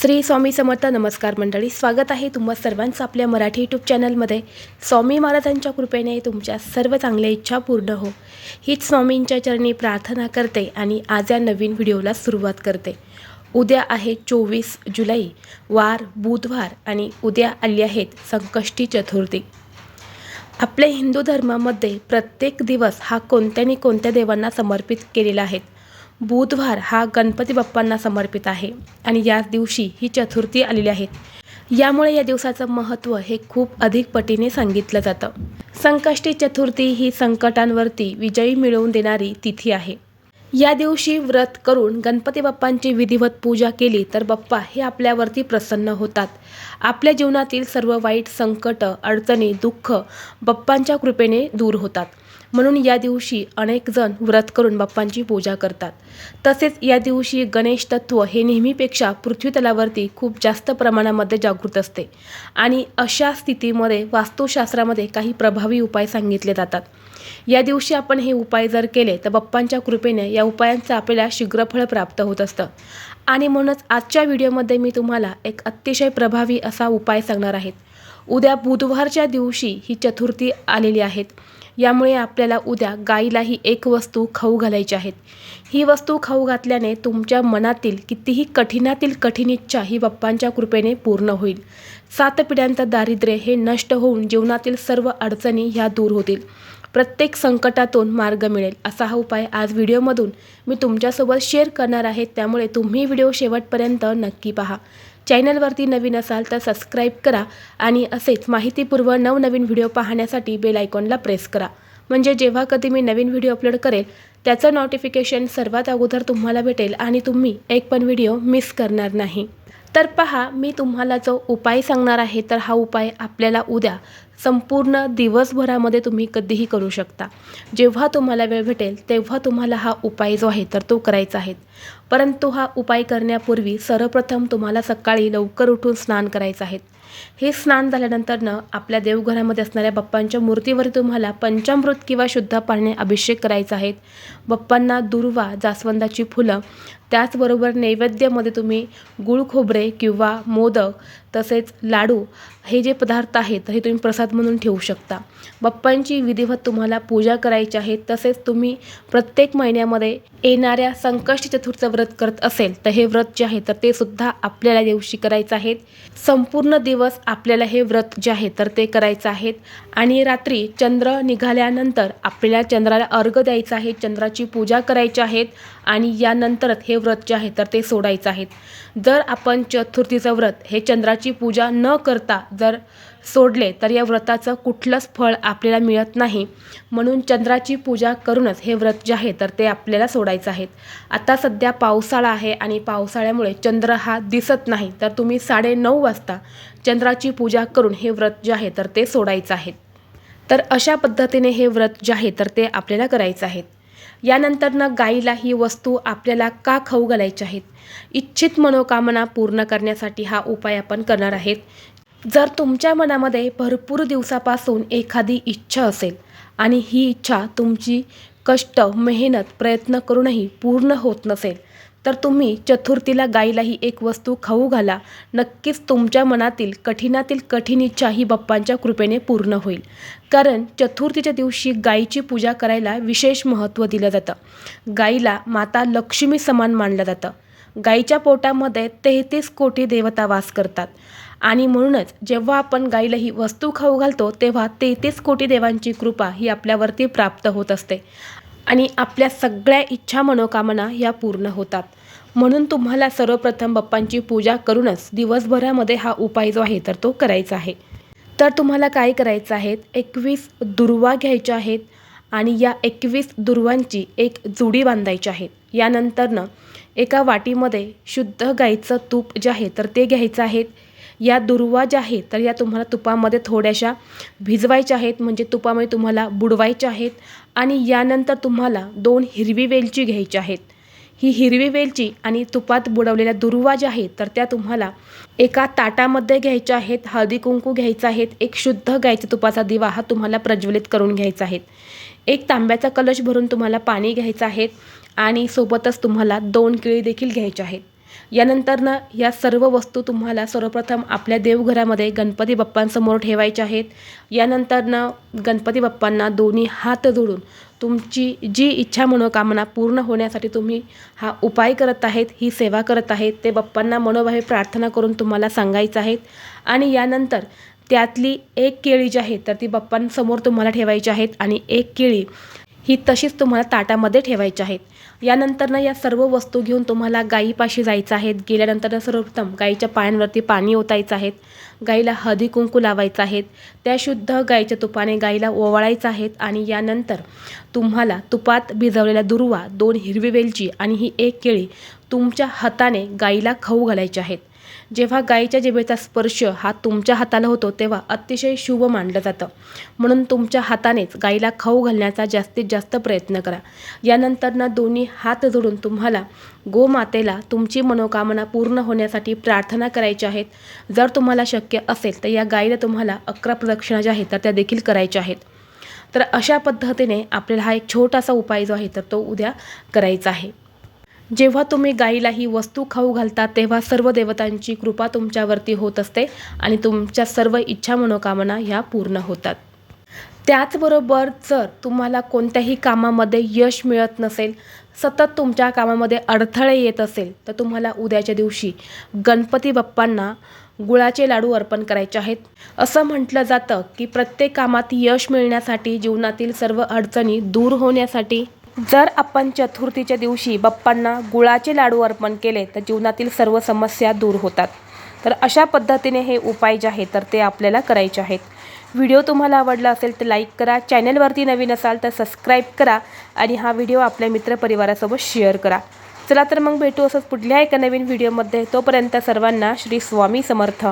श्री स्वामी समर्थ नमस्कार मंडळी स्वागत आहे तुम्हा सर्वांचं आपल्या मराठी यूट्यूब चॅनलमध्ये स्वामी महाराजांच्या कृपेने तुमच्या सर्व चांगल्या इच्छा पूर्ण हो. हीच स्वामींच्या चरणी प्रार्थना करते आणि आज या नवीन व्हिडिओला सुरुवात करते. उद्या आहे चोवीस जुलै वार बुधवार आणि उद्या आली आहेत संकष्टी चतुर्थी. आपल्या हिंदू धर्मामध्ये प्रत्येक दिवस हा कोणत्यानी कोणत्या देवांना समर्पित केलेला आहे? बुधवार हा गणपती बाप्पांना समर्पित आहे आणि याच दिवशी ही चतुर्थी आलेली आहे. यामुळे या दिवसाचं महत्त्व हे खूप अधिक पटीने सांगितलं जातं. संकष्टी चतुर्थी ही संकटांवरती विजयी मिळवून देणारी तिथी आहे. या दिवशी व्रत करून गणपती बाप्पांची विधिवत पूजा केली तर बाप्पा हे आपल्यावरती प्रसन्न होतात. आपल्या जीवनातील सर्व वाईट संकट अडचणी दुःख बाप्पांच्या कृपेने दूर होतात. म्हणून या दिवशी अनेक जण व्रत करून बाप्पांची पूजा करतात. तसेच या दिवशी गणेश तत्व हे नेहमीपेक्षा पृथ्वीतलावरती खूप जास्त प्रमाणामध्ये जागृत असते. आणि अशा स्थितीमध्ये वास्तुशास्त्रामध्ये काही प्रभावी उपाय सांगितले जातात. या दिवशी आपण हे उपाय जर केले तर बाप्पांच्या कृपेने या उपायांचं आपल्याला शीघ्रफळ प्राप्त होत असतं. आणि म्हणूनच आजच्या व्हिडिओमध्ये मी तुम्हाला एक अतिशय प्रभावी असा उपाय सांगणार आहेत उद्या बुधवारच्या दिवशी ही चतुर्थी आलेली आहेत यामुळे आपल्याला उद्या गाईलाही एक वस्तू खाऊ घालायची आहेत. ही वस्तू खाऊ घातल्याने तुमच्या मनातील कितीही कठीणातील कठीण इच्छा ही बाप्पांच्या कृपेने पूर्ण होईल. सात पिढ्यांचं दारिद्र्य हे नष्ट होऊन जीवनातील सर्व अडचणी ह्या दूर होतील. प्रत्येक संकटातून मार्ग मिळेल असा हा उपाय आज व्हिडिओमधून मी तुमच्यासोबत शेअर करणार आहे. त्यामुळे तुम्ही व्हिडिओ शेवटपर्यंत नक्की पहा. चॅनलवरती नवीन असाल तर सबस्क्राईब करा आणि असेच माहितीपूर्व नवनवीन व्हिडिओ पाहण्यासाठी बेल आयकॉनला प्रेस करा. म्हणजे जेव्हा कधी मी नवीन व्हिडिओ अपलोड करेल त्याचं नोटिफिकेशन सर्वात अगोदर तुम्हाला भेटेल आणि तुम्ही एक पण व्हिडिओ मिस करणार नाही. तर पहा मी तुम्हाला जो उपाय सांगणार आहे तर हा उपाय आपल्याला उद्या संपूर्ण दिवसभरामध्ये तुम्ही कधीही करू शकता. जेव्हा तुम्हाला वेळ भेटेल तेव्हा तुम्हाला हा उपाय जो आहे तर तो करायचा आहे. परंतु हा उपाय करण्यापूर्वी सर्वप्रथम तुम्हाला सकाळी लवकर उठून स्नान करायचं आहे. हे स्नान झाल्यानंतरनं आपल्या देवघरामध्ये असणाऱ्या बाप्पांच्या मूर्तीवर तुम्हाला पंचामृत किंवा शुद्ध पाण्याने अभिषेक करायचा आहे. बाप्पांना दुर्वा जास्वंदाची फुलं त्याचबरोबर नैवेद्यामध्ये तुम्ही गुळ खोबरे किंवा मोदक तसेच लाडू हे जे पदार्थ आहेत हे तुम्ही प्रसाद म्हणून ठेवू शकता. बाप्पांची विधिवत तुम्हाला पूजा करायची आहे तसेच तुम्ही प्रत्येक महिन्यामध्ये येणाऱ्या संकष्टी चतुर्थ व्रत करत असेल तर हे व्रत जे आहे तर ते सुद्धा आपल्याला दिवशी करायचं आहे. संपूर्ण दिवस आपल्याला हे व्रत जे आहे तर ते करायचं आहे. आणि रात्री चंद्र निघाल्यानंतर आपल्याला चंद्राला अर्घ द्यायचा आहे चंद्राची पूजा करायची आहेत आणि यानंतरच हे व्रत जे आहे तर ते सोडायचं आहे. जर आपण चतुर्थीचं व्रत हे चंद्राची पूजा न करता जर सोडले तर या व्रताचं कुठलंच फळ आपल्याला मिळत नाही. म्हणून चंद्राची पूजा करूनच हे व्रत जे आहे तर ते आपल्याला सोडायचं आहे. आता सध्या पावसाळा आहे आणि पावसाळ्यामुळे चंद्र हा दिसत नाही तर तुम्ही साडेनऊ वाजता चंद्राची पूजा करून हे व्रत जे आहे तर ते सोडायचं आहे. तर अशा पद्धतीने हे व्रत जे आहे तर ते आपल्याला करायचं आहे. यानंतरनं गाईला ही वस्तू आपल्याला का खाऊ घालायची आहेत? इच्छित मनोकामना पूर्ण करण्यासाठी हा उपाय आपण करणार आहेत. जर तुमच्या मनामध्ये भरपूर दिवसापासून एखादी इच्छा असेल आणि ही इच्छा तुमची कष्ट मेहनत प्रयत्न करूनही पूर्ण होत नसेल तर तुम्ही चतुर्थीला गाईलाही एक वस्तू खाऊ घाला. नक्कीच तुमच्या मनातील कठीणातील कठीण इच्छा ही बाप्पांच्या कृपेने पूर्ण होईल. कारण चतुर्थीच्या दिवशी गाईची पूजा करायला विशेष महत्त्व दिलं जातं. गाईला माता लक्ष्मी समान मानलं जातं. गाईच्या पोटामध्ये तेहतीस कोटी देवता वास करतात. आणि म्हणूनच जेव्हा आपण गाईला ही वस्तू खाऊ घालतो तेव्हा तेहतीस कोटी देवांची कृपा ही आपल्यावरती प्राप्त होत असते. आणि आपल्या सगळ्या इच्छा मनोकामना ह्या पूर्ण होतात. म्हणून तुम्हाला सर्वप्रथम बाप्पांची पूजा करूनच दिवसभरामध्ये हा उपाय जो आहे तर तो करायचा आहे. तर तुम्हाला काय करायचं आहे एकवीस दुर्वा घ्यायच्या आहेत आणि या एकवीस दुर्वांची एक जुडी बांधायची आहे. यानंतरनं एका वाटीमध्ये शुद्ध गाईचं तूप जे आहे तर ते घ्यायचं आहे. या दुर्वा ज्या आहेत तर या तुम्हाला तुपामध्ये थोड्याशा भिजवायच्या आहेत म्हणजे तुपामध्ये तुम्हाला बुडवायच्या आहेत आणि यानंतर तुम्हाला दोन हिरवी वेलची घ्यायच्या आहेत. ही हिरवी वेलची आणि तुपात बुडवलेल्या दुर्वा ज्या आहेत तर त्या तुम्हाला एका ताटामध्ये घ्यायच्या आहेत हळदी कुंकू घ्यायचं आहेत एक शुद्ध गायचा तुपाचा दिवा हा तुम्हाला प्रज्वलित करून घ्यायचा आहे एक तांब्याचा कलश भरून तुम्हाला पाणी घ्यायचं आहे आणि सोबतच तुम्हाला दोन केळी देखील घ्यायचे आहेत. यानंतरनं या सर्व वस्तू तुम्हाला सर्वप्रथम आपल्या देवघरामध्ये गणपती बाप्पांसमोर ठेवायच्या आहेत. यानंतरनं गणपती बाप्पांना दोन्ही हात जोडून तुमची जी इच्छा मनोकामना पूर्ण होण्यासाठी तुम्ही हा उपाय करत आहेत ही सेवा करत आहेत ते बाप्पांना मनोभावे प्रार्थना करून तुम्हाला सांगायचं आहेत. आणि यानंतर त्यातली एक केळी जी आहे तर ती बाप्पांसमोर तुम्हाला ठेवायची आहेत. आणि एक केळी ही तशीच तुम्हाला ताटामध्ये ठेवायची आहेत. यानंतरनं या सर्व वस्तू घेऊन तुम्हाला गायीपाशी जायचं आहे. गेल्यानंतर सर्वप्रथम गाईच्या पायांवरती पाणी ओतायचं आहेत गाईला हळदी कुंकू लावायचं आहेत त्या शुद्ध गाईच्या तुपाने गाईला ओवाळायचं आहेत आणि यानंतर तुम्हाला तुपात भिजवलेला दुर्वा दोन हिरवी वेलची आणि ही एक केळी तुमच्या हाताने गाईला खाऊ घालायचे आहेत. जेव्हा गाईच्या जिभेचा स्पर्श हा तुमच्या हाताला होतो तेव्हा अतिशय शुभ मानलं जातं. म्हणून तुमच्या हातानेच गाईला खाऊ घालण्याचा जास्तीत जास्त प्रयत्न करा. यानंतरनं दोन्ही हात जोडून तुम्हाला गोमातेला तुमची मनोकामना पूर्ण होण्यासाठी प्रार्थना करायच्या आहेत. जर तुम्हाला शक्य असेल तर या गाईला तुम्हाला अकरा प्रदक्षिणा ज्या आहेत तर त्या देखील करायच्या आहेत. तर अशा पद्धतीने आपल्याला हा एक छोटासा उपाय जो आहे तर तो उद्या करायचा आहे. जेव्हा तुम्ही गाईला ही वस्तू खाऊ घालता तेव्हा सर्व देवतांची कृपा तुमच्यावरती होत असते आणि तुमच्या सर्व इच्छा मनोकामना ह्या पूर्ण होतात. त्याचबरोबर जर तुम्हाला कोणत्याही कामामध्ये यश मिळत नसेल सतत तुमच्या कामामध्ये अडथळे येत असेल तर तुम्हाला उद्याच्या दिवशी गणपती बाप्पांना गुळाचे लाडू अर्पण करायचे आहेत. असं म्हटलं जातं की प्रत्येक कामात यश मिळण्यासाठी जीवनातील सर्व अडचणी दूर होण्यासाठी जर आपण चतुर्थीच्या दिवशी बाप्पांना गुळाचे लाडू अर्पण केले तर जीवनातील सर्व समस्या दूर होतात. तर अशा पद्धतीने हे उपाय जे आहेत तर ते आपल्याला करायचे आहेत. व्हिडिओ तुम्हाला आवडला असेल तर लाईक करा. चॅनलवरती नवीन असाल तर सबस्क्राईब करा आणि हा व्हिडिओ आपल्या मित्रपरिवारासोबत शेअर करा. चला तर मग भेटू असंच पुढल्या एका नवीन व्हिडिओमध्ये. तोपर्यंत सर्वांना श्री स्वामी समर्थ.